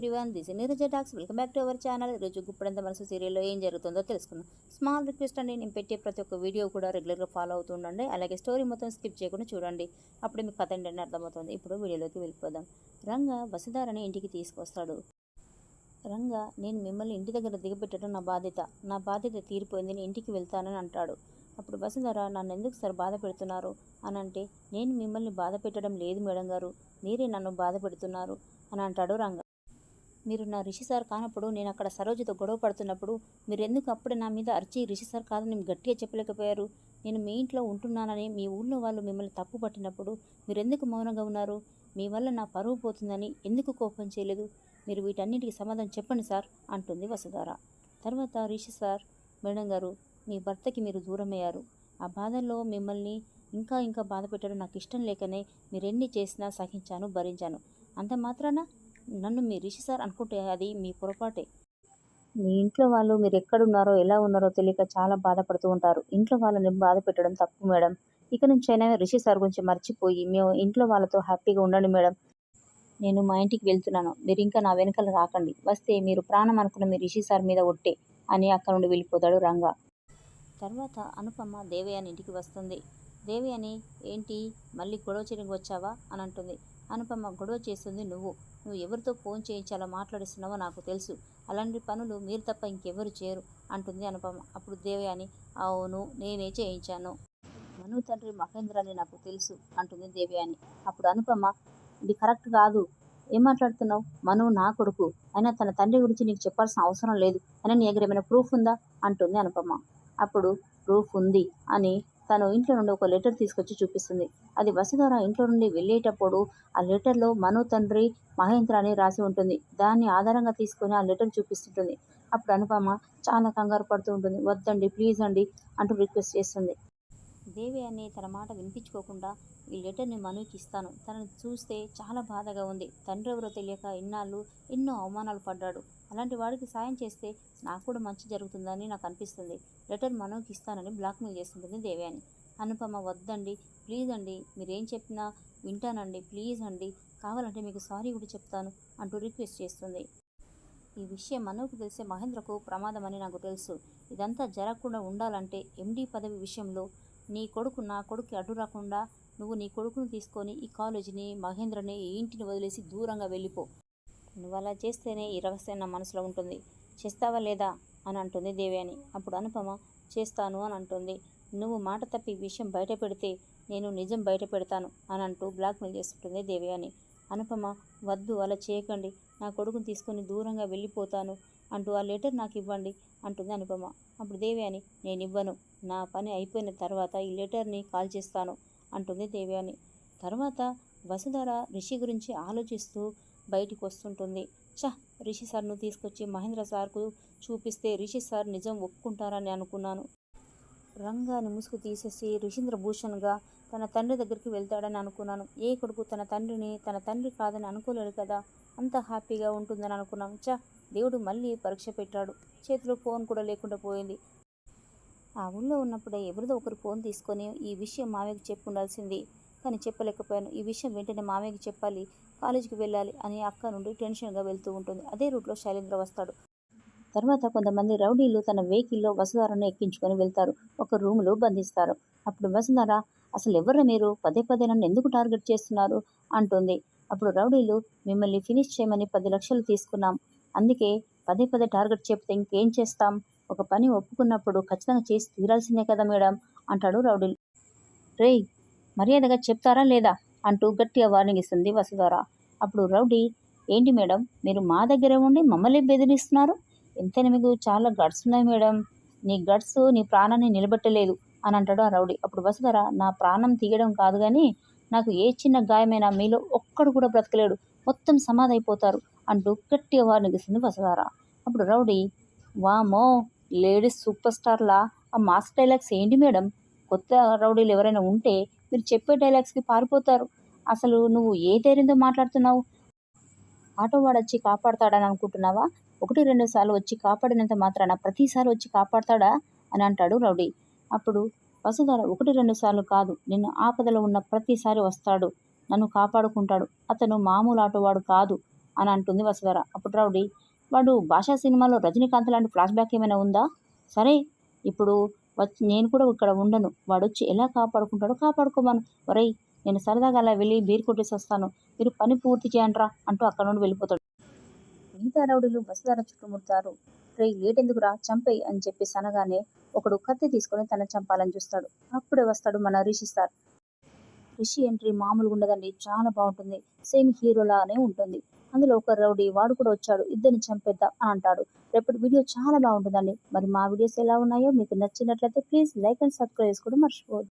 Everyone this Neeraja talks welcome back to our channel. ఈరోజు గుప్పడంత మనసు సీరియల్లో ఏం జరుగుతుందో తెలుసుకుందాం. స్మాల్ రిక్వెస్ట్ అండి నేను పెట్టే ప్రతి ఒక్క వీడియో కూడా రెగ్యులర్గా ఫాలో అవుతూ ఉండండి. అలాగే స్టోరీ మొత్తం స్కిప్ చేయకుండా చూడండి. అప్పుడు మీకు కథ ఏంటని అర్థమవుతుంది. ఇప్పుడు వీడియోలోకి వెళ్ళిపోదాం. రంగ వసుధారని ఇంటికి తీసుకొస్తాడు. రంగ నేను మిమ్మల్ని ఇంటి దగ్గర దిగబెట్టడం నా బాధ్యత. నా బాధ్యత తీరిపోయింది నేను ఇంటికి వెళ్తానని అంటాడు. అప్పుడు వసుధర నన్ను ఎందుకు సార్ బాధ పెడుతున్నారు? అని అంటే నేను మిమ్మల్ని బాధ పెట్టడం లేదు మేడం గారు. మీరే నన్ను బాధ పెడుతున్నారు అని అంటాడు రంగ. మీరు నా రిషి సార్ కానప్పుడు నేను అక్కడ సరోజతో గొడవ పడుతున్నప్పుడు మీరు ఎందుకు అప్పుడే నా మీద అరిచి రిషి సార్ కాదని గట్టిగా చెప్పలేకపోయారు? నేను మీ ఇంట్లో ఉంటున్నానని మీ ఊళ్ళో వాళ్ళు మిమ్మల్ని తప్పు పట్టినప్పుడు మీరు ఎందుకు మౌనంగా ఉన్నారు? మీ వల్ల నా పరువు పోతుందని ఎందుకు కోపం చేయలేదు? మీరు వీటన్నిటికీ సమాధానం చెప్పండి సార్ అంటుంది వసుధార. తర్వాత రిషి సార్ మేడం గారు మీ భర్తకి మీరు దూరమయ్యారు. ఆ బాధల్లో మిమ్మల్ని ఇంకా ఇంకా బాధ పెట్టడం నాకు ఇష్టం లేకనే మీరెన్ని చేసినా సహించాను భరించాను. అంత మాత్రాన? నన్ను మీ రిషి సార్ అనుకుంటే అది మీ పొరపాటే. మీ ఇంట్లో వాళ్ళు మీరు ఎక్కడున్నారో ఎలా ఉన్నారో తెలియక చాలా బాధపడుతూ ఉంటారు. ఇంట్లో వాళ్ళని బాధ పెట్టడం తప్పు మేడం. ఇక నుంచి అయినా రిషి సార్ గురించి మర్చిపోయి మేము ఇంట్లో వాళ్ళతో హ్యాపీగా ఉండండి మేడం. నేను మా ఇంటికి వెళ్తున్నాను. మీరు ఇంకా నా వెనకాల రాకండి. వస్తే మీరు ప్రాణం అనుకున్న మీ రిషి సార్ మీద ఒట్టే అని అక్కడ నుండి వెళ్ళిపోతాడు రంగా. తర్వాత అనుపమ దేవయాని ఇంటికి వస్తుంది. దేవయాని ఏంటి? మళ్ళీ గొడవ చేయడానికి వచ్చావా? అని అంటుంది. అనుపమ గొడవ చేస్తుంది నువ్వు. నువ్వు ఎవరితో ఫోన్ చేయించాలో మాట్లాడిస్తున్నావో నాకు తెలుసు. అలాంటి పనులు మీరు తప్ప ఇంకెవరు చేయరు అంటుంది అనుపమ. అప్పుడు దేవయాని అవును నేనే చేయించాను. మను తండ్రి మహేంద్ర అని నాకు తెలుసు అంటుంది దేవయాని. అప్పుడు అనుపమ ఇది కరెక్ట్ కాదు. ఏం మాట్లాడుతున్నావు? మను నా కొడుకు. అయినా తన తండ్రి గురించి నీకు చెప్పాల్సిన అవసరం లేదు. అని నీ దగ్గర ఏమైనా ప్రూఫ్ ఉందా? అంటుంది అనుపమ. అప్పుడు ప్రూఫ్ ఉంది అని తను ఇంట్లో నుండి ఒక లెటర్ తీసుకొచ్చి చూపిస్తుంది. అది వసుధార ఇంట్లో నుండి వెళ్ళేటప్పుడు ఆ లెటర్లో మను తండ్రి మహేంద్ర అని రాసి ఉంటుంది. దాన్ని ఆధారంగా తీసుకొని ఆ లెటర్ చూపిస్తుంటుంది. అప్పుడు అనుపమ చాలా కంగారు పడుతూ ఉంటుంది. వద్దండి ప్లీజ్ అండి అంటూ రిక్వెస్ట్ చేస్తుంది. దేవి అనే తన మాట వినిపించుకోకుండా ఈ లెటర్ని మనుకి ఇస్తాను. తనని చూస్తే చాలా బాధగా ఉంది. తండ్రి ఎవరో తెలియక ఇన్నాళ్ళు ఎన్నో అవమానాలు పడ్డాడు. అలాంటి వాడికి సాయం చేస్తే నాకు కూడా మంచి జరుగుతుందని నాకు అనిపిస్తుంది. లెటర్ మనోకి ఇస్తానని బ్లాక్మెయిల్ చేస్తుంటుంది దేవయాని అనుపమ వద్దండి ప్లీజ్ అండి మీరేం చెప్పినా వింటానండి ప్లీజ్ అండి కావాలంటే మీకు సారీ కూడా చెప్తాను అంటూ రిక్వెస్ట్ చేస్తుంది. ఈ విషయం మనోకు తెలిసే మహేంద్రకు ప్రమాదమని నాకు తెలుసు. ఇదంతా జరగకుండా ఉండాలంటే ఎండీ పదవి విషయంలో నీ కొడుకు నా కొడుకు అడ్డు రాకుండా నువ్వు నీ కొడుకును తీసుకొని ఈ కాలేజీని మహేంద్రని ఈ ఇంటిని వదిలేసి దూరంగా వెళ్ళిపో. నువ్వు అలా చేస్తేనే ఈ రహస్యం నా మనసులో ఉంటుంది. చేస్తావా లేదా? అని అంటుంది దేవయాని. అప్పుడు అనుపమ చేస్తాను అని అంటుంది. నువ్వు మాట తప్పి విషయం బయట పెడితే నేను నిజం బయట పెడతాను అని అంటూ బ్లాక్మెయిల్ చేస్తుంటుంది దేవయాని. అనుపమ వద్దు అలా చేయకండి. నా కొడుకుని తీసుకొని దూరంగా వెళ్ళిపోతాను అంటూ ఆ లెటర్ నాకు ఇవ్వండి అంటుంది అనుపమ. అప్పుడు దేవయాని నేను ఇవ్వను. నా పని అయిపోయిన తర్వాత ఈ లెటర్ని కాల్ చేస్తాను అంటుంది దేవయాని. తర్వాత వసుధర రిషి గురించి ఆలోచిస్తూ బయటికి వస్తుంటుంది. చ రిషి సార్ను తీసుకొచ్చి మహేంద్ర సార్కు చూపిస్తే రిషి సార్ నిజం ఒప్పుకుంటారని అనుకున్నాను. రంగాని ముసుగు తీసేసి రిషీంద్ర భూషణ్గా తన తండ్రి దగ్గరికి వెళ్తాడని అనుకున్నాను. ఏ కొడుకు తన తండ్రిని తన తండ్రి కాదని అనుకోలేడు కదా అంత హ్యాపీగా ఉంటుందని అనుకున్నాను. చ దేవుడు మళ్ళీ పరీక్ష పెట్టాడు. చేతిలో ఫోన్ కూడా లేకుండా పోయింది. ఆ ఊళ్ళో ఉన్నప్పుడే ఎవరిదో ఒకరు ఫోన్ తీసుకొని ఈ విషయం మామయ్యకు చెప్పి ఉండాల్సింది. కానీ చెప్పలేకపోయాను. ఈ విషయం వెంటనే మామయ్యకి చెప్పాలి. కాలేజీకి వెళ్ళాలి అని అక్క నుండి టెన్షన్గా వెళ్తూ ఉంటుంది. అదే రూట్లో శైలేంద్ర వస్తాడు. తర్వాత కొంతమంది రౌడీలు తన వెహికల్లో వసుధారను ఎక్కించుకొని వెళ్తారు. ఒక రూములో బంధిస్తారు. అప్పుడు వసుధార అసలు ఎవరు మీరు? పదే పదే నన్ను ఎందుకు టార్గెట్ చేస్తున్నారు? అంటుంది. అప్పుడు రౌడీలు మిమ్మల్ని ఫినిష్ చేయమని పది లక్షలు తీసుకున్నాం. అందుకే పదే పదే టార్గెట్ చెప్తే ఇంకేం చేస్తాం? ఒక పని ఒప్పుకున్నప్పుడు ఖచ్చితంగా చేసి తీరాల్సిందే కదా మేడం? అంటాడు రౌడీలు. రేయ్ మర్యాదగా చెప్తారా లేదా? అంటూ గట్టిగా వార్నింగ్ ఇస్తుంది వసుధార. అప్పుడు రౌడీ ఏంటి మేడం? మీరు మా దగ్గరే ఉండి మమ్మల్ని బెదిరిస్తున్నారు? ఎంతైనా మీకు చాలా గడ్స్ ఉన్నాయి మేడం. నీ గడ్స్ నీ ప్రాణాన్ని నిలబెట్టలేదు అని అంటాడు ఆ రౌడీ. అప్పుడు వసుధర నా ప్రాణం తీయడం కాదు కానీ నాకు ఏ చిన్న గాయమైనా మీలో ఒక్కడు కూడా బ్రతకలేడు. మొత్తం సమాధైపోతారు అంటూ గట్టిగా వార్నింగ్ ఇస్తుంది వసుధార. అప్పుడు రౌడీ వామో లేడీస్ సూపర్ స్టార్లా? ఆ మాస్ డైలాగ్స్ ఏంటి మేడం? కొత్త రౌడీలు ఎవరైనా ఉంటే మీరు చెప్పే డైలాగ్స్కి పారిపోతారు. అసలు నువ్వు ఏ ధైర్యంతో మాట్లాడుతున్నావు? ఆటో వాడు వచ్చి కాపాడతాడని అనుకుంటున్నావా? ఒకటి రెండు సార్లు వచ్చి కాపాడినంత మాత్రాన ప్రతిసారి వచ్చి కాపాడతాడా? అని అంటాడు రౌడీ. అప్పుడు వసుధార ఒకటి రెండు సార్లు కాదు. నిన్ను ఆపదలో ఉన్న ప్రతిసారి వస్తాడు. నన్ను కాపాడుకుంటాడు. అతను మామూలు ఆటోవాడు కాదు అని అంటుంది వసుధార. అప్పుడు రౌడీ వాడు భాషా సినిమాలో రజనీకాంత్ లాంటి ఫ్లాష్ బ్యాక్ ఏమైనా ఉందా? సరే ఇప్పుడు వచ్చి నేను కూడా ఇక్కడ ఉండను. వాడు వచ్చి ఎలా కాపాడుకుంటాడో కాపాడుకోమను. ఒరై నేను సరదాగా అలా వెళ్ళి బీర్ కొట్టేసి వస్తాను మీరు పని పూర్తి చేయండిరా అంటూ అక్కడ నుండి వెళ్ళిపోతాడు. మిగతా రౌడీలు వసుధర చుట్టుముడతారు. రే లేట్ ఎందుకురా చంపేయి అని చెప్పేసి అనగానే ఒకడు కత్తి తీసుకొని తన చంపాలని చూస్తాడు. అప్పుడే వస్తాడు మన రిషి సార్. రిషి ఎంట్రీ మామూలుగా ఉండదండి చాలా బాగుంటుంది సేమ్ హీరోలానే ఉంటుంది. అందులో ఒక రౌడీ వాడు కూడా వచ్చాడు ఇద్దరిని చంపేద్దాం అని అంటాడు. రేపటి వీడియో చాలా బాగుంటుందండి. మరి మా వీడియోస్ ఎలా ఉన్నాయో మీకు నచ్చినట్లయితే ప్లీజ్ లైక్ అండ్ సబ్స్క్రైబ్ చేసుకోవడం మర్చిపోవద్దు.